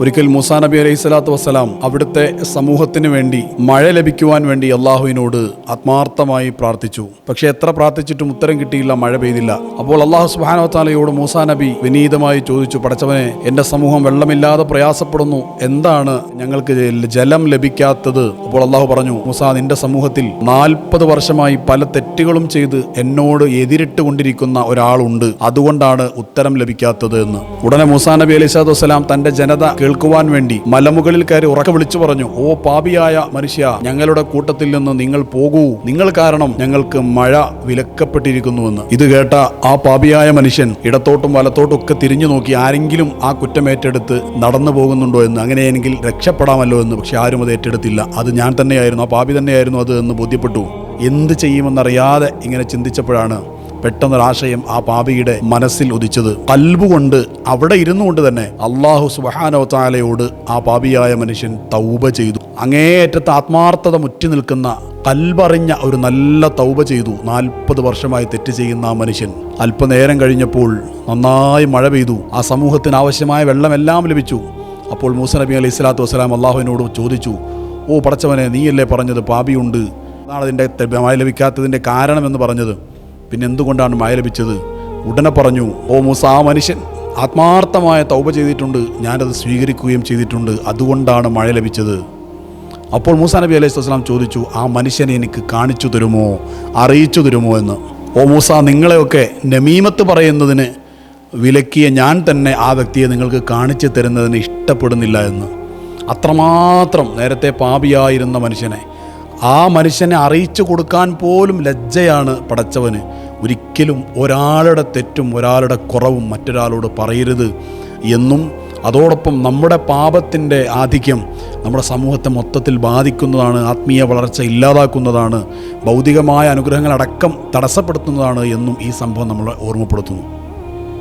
ഒരിക്കൽ മൂസാ നബി അലൈഹി സ്വലാത്തു വസ്സലാം അവിടുത്തെ സമൂഹത്തിന് വേണ്ടി മഴ ലഭിക്കുവാൻ വേണ്ടി അള്ളാഹുവിനോട് ആത്മാർത്ഥമായി പ്രാർത്ഥിച്ചു. പക്ഷെ എത്ര പ്രാർത്ഥിച്ചിട്ടും ഉത്തരം കിട്ടിയില്ല മഴ പെയ്തില്ല. അപ്പോൾ അള്ളാഹു സുബാനോത്താലയോട് മൂസാ നബി വിനീതമായി ചോദിച്ചു പടച്ചവനെ എന്റെ സമൂഹം വെള്ളമില്ലാതെ പ്രയാസപ്പെടുന്നു. എന്താണ് ഞങ്ങൾക്ക് ജലം ലഭിക്കാത്തത്? അപ്പോൾ അള്ളാഹു പറഞ്ഞു മൂസ നിന്റെ സമൂഹത്തിൽ നാൽപ്പത് വർഷമായി പല തെറ്റുകളും ചെയ്ത് എന്നോട് എതിരിട്ട് കൊണ്ടിരിക്കുന്ന ഒരാളുണ്ട്. അതുകൊണ്ടാണ് ഉത്തരം ലഭിക്കാത്തത് എന്ന്. ഉടനെ മൂസാ നബി അലൈഹി സ്വലാത്തു വസ്സലാം തന്റെ ജനത കേൾക്കുവാൻ വേണ്ടി മലമുകളിൽ കയറി ഉറക്കെ വിളിച്ചു പറഞ്ഞു ഓ പാപിയായ മനുഷ്യ ഞങ്ങളുടെ കൂട്ടത്തിൽ നിന്ന് നിങ്ങൾ പോകൂ. നിങ്ങൾ കാരണം ഞങ്ങൾക്ക് മഴ വിലക്കപ്പെട്ടിരിക്കുന്നുവെന്ന്. ഇത് കേട്ട ആ പാപിയായ മനുഷ്യൻ ഇടത്തോട്ടും വലത്തോട്ടും ഒക്കെ തിരിഞ്ഞു നോക്കി ആരെങ്കിലും ആ കുറ്റമേറ്റെടുത്ത് നടന്നു പോകുന്നുണ്ടോ എന്ന്. അങ്ങനെയെങ്കിൽ രക്ഷപ്പെടാമല്ലോ എന്ന്. പക്ഷെ ആരും അത് ഏറ്റെടുത്തില്ല. അത് ഞാൻ തന്നെയായിരുന്നു ആ പാപി തന്നെയായിരുന്നു അത് എന്ന് ബോധ്യപ്പെട്ടു. എന്ത് ചെയ്യുമെന്നറിയാതെ ഇങ്ങനെ ചിന്തിച്ചപ്പോഴാണ് പെട്ടെന്നൊരാശയം ആ പാപിയുടെ മനസ്സിൽ ഉദിച്ചത്. കൽബുകൊണ്ട് അവിടെ ഇരുന്നു കൊണ്ട് തന്നെ അള്ളാഹു സുബഹാനോ താലയോട് ആ പാപിയായ മനുഷ്യൻ തൗബ ചെയ്തു. അങ്ങേയറ്റത്ത് ആത്മാർത്ഥത മുറ്റി നിൽക്കുന്ന കൽബറിഞ്ഞ ഒരു നല്ല തൗബ ചെയ്തു. നാൽപ്പത് വർഷമായി തെറ്റ് ചെയ്യുന്ന ആ മനുഷ്യൻ അല്പനേരം കഴിഞ്ഞപ്പോൾ നന്നായി മഴ പെയ്തു. ആ സമൂഹത്തിന് ആവശ്യമായ വെള്ളമെല്ലാം ലഭിച്ചു. അപ്പോൾ മൂസ നബി അലൈഹി സ്വലാത്തു വസ്സലാം അള്ളാഹുവിനോട് ചോദിച്ചു ഓ പടച്ചവനെ നീയല്ലേ പറഞ്ഞത് പാപിയുണ്ട്? അതാണ് അതിന്റെ മഴ ലഭിക്കാത്തതിന്റെ കാരണമെന്ന് പറഞ്ഞത്. പിന്നെ എന്തുകൊണ്ടാണ് മഴ ലഭിച്ചത്? ഉടനെ പറഞ്ഞു ഓ മൂസ ആ മനുഷ്യൻ. ആത്മാർത്ഥമായ തൗപ ചെയ്തിട്ടുണ്ട്. ഞാനത് സ്വീകരിക്കുകയും ചെയ്തിട്ടുണ്ട്. അതുകൊണ്ടാണ് മഴ ലഭിച്ചത്. അപ്പോൾ മൂസ നബി അലൈഹി സ്വലാം ചോദിച്ചു ആ മനുഷ്യനെ എനിക്ക് കാണിച്ചു തരുമോ? അറിയിച്ചു തരുമോ എന്ന്? ഓ മൂസ നിങ്ങളെയൊക്കെ നമീമത്ത് പറയുന്നതിന് വിലക്കിയ ഞാൻ തന്നെ ആ വ്യക്തിയെ നിങ്ങൾക്ക് കാണിച്ചു തരുന്നതിന് ഇഷ്ടപ്പെടുന്നില്ല എന്ന്. അത്രമാത്രം നേരത്തെ പാപിയായിരുന്ന മനുഷ്യനെ ആ മനുഷ്യനെ അറിയിച്ചു കൊടുക്കാൻ പോലും ലജ്ജയാണ് പടച്ചവന്. ഒരിക്കലും ഒരാളുടെ തെറ്റും ഒരാളുടെ കുറവും മറ്റൊരാളോട് പറയരുത് എന്നും അതോടൊപ്പം നമ്മുടെ പാപത്തിന്റെ ആധിക്യം നമ്മുടെ സമൂഹത്തെ മൊത്തത്തിൽ ബാധിക്കുന്നതാണ് ആത്മീയ വളർച്ച ഇല്ലാതാക്കുന്നതാണ് ഭൗതികമായ അനുഗ്രഹങ്ങളടക്കം തടസ്സപ്പെടുത്തുന്നതാണ് എന്നും ഈ സംഭവം നമ്മളെ ഓർമ്മപ്പെടുത്തുന്നു.